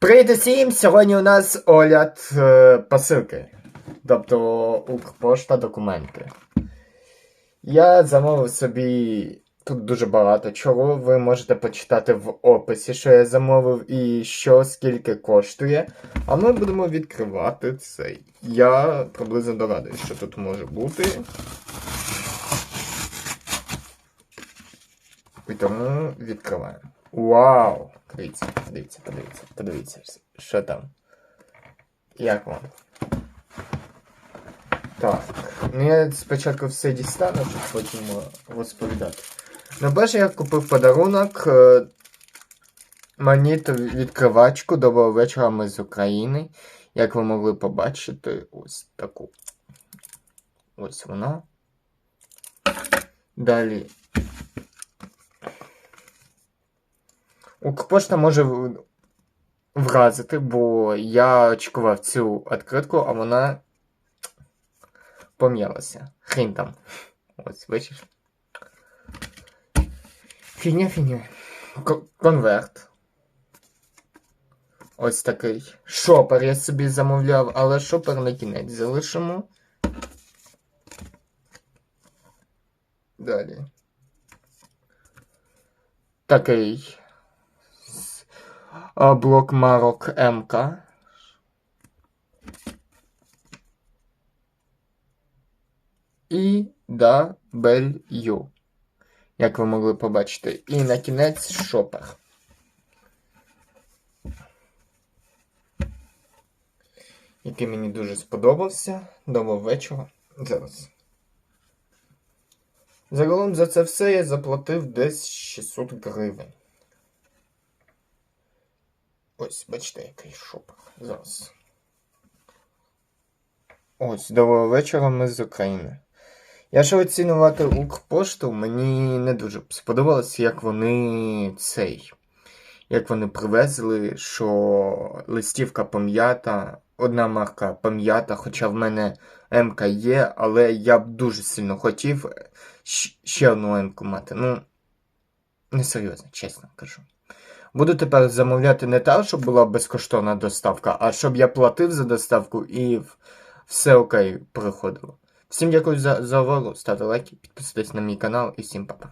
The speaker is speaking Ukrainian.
Привіт усім! Сьогодні у нас огляд е, посилки. Тобто Укрпошта документи. Я замовив собі тут дуже багато чого. Ви можете почитати в описі, що я замовив і що скільки коштує. А ми будемо відкривати це. Я приблизно догадуюсь, що тут може бути. І тому відкриваємо. Вау! Дивіться, дивіться, подивіться, подивіться, що там. Як вам? Так. Ну я спочатку все дістану, щоб потім е, розповідати. Ну, перше я купив подарунок. е, Магніт відкривачку доброго вечора ми з України. Як ви могли побачити, ось таку. Ось вона. Далі Укрпошта може вразити, бо я очікував цю відкритку, а вона пом'ялася. Хрін там. Ось, бачиш. Фігня, фігня. Конверт. Ось такий. Шопер я собі замовляв, але шопер на кінець залишимо. Далі. Такий. Блок марок МК. І W. Як ви могли побачити. І на кінець шопер. Який мені дуже сподобався. Доброго вечора. Зараз. Загалом за це все я заплатив десь 600 гривень. Ось, бачите, який шоп. Зараз. Ось, доброго вечора, ми з України. Я ще оцінювати Укрпошту, мені не дуже сподобалось, як вони цей. Як вони привезли, що листівка пом'ята, одна марка пом'ята, хоча в мене МК є, але я б дуже сильно хотів ще одну МК мати. Ну, несерйозно, чесно кажу. Буду тепер замовляти не так, щоб була безкоштовна доставка, а щоб я платив за доставку і все окей приходило. Всім дякую за, за увагу, ставте лайки, підписуйтесь на мій канал і всім па-па.